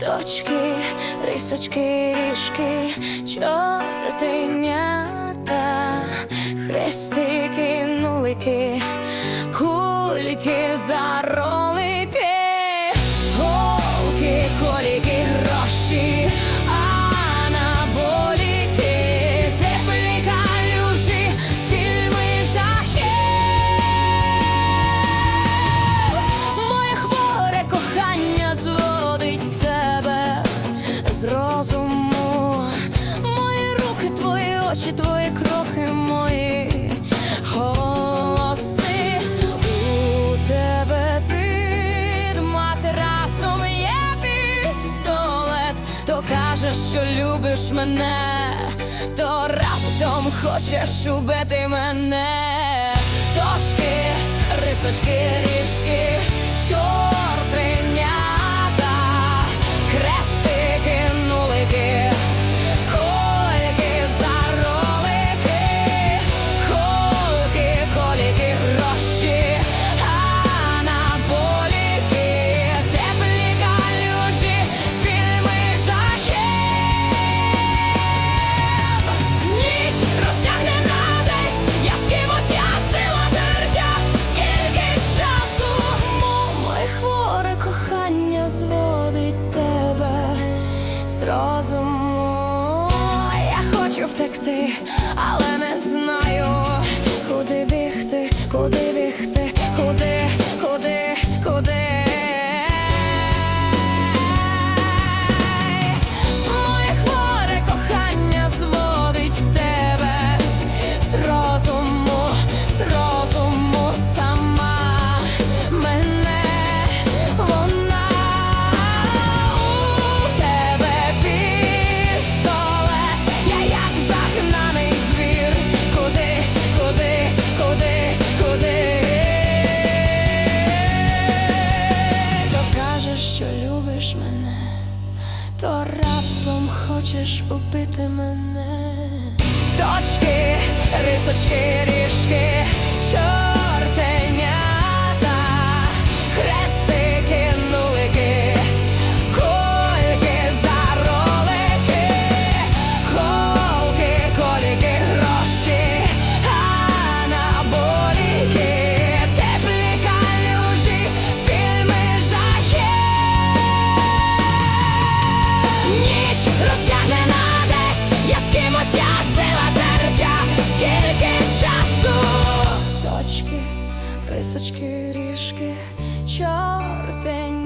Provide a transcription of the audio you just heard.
точки, рисочки, ріжки, чортинята, хрестики, нулики, кульки, зарок. то кажеш, що любиш мене, то раптом хочеш убити мене, точки, рисочки, ріжки. Що розуму. Я хочу втекти, але не знаю, куди бігти, куди бігти, куди, куди, куди. З розуму, з розуму хочеш убити мене, точки, рисочки, ріжки. Сочки, ріжки, чортень.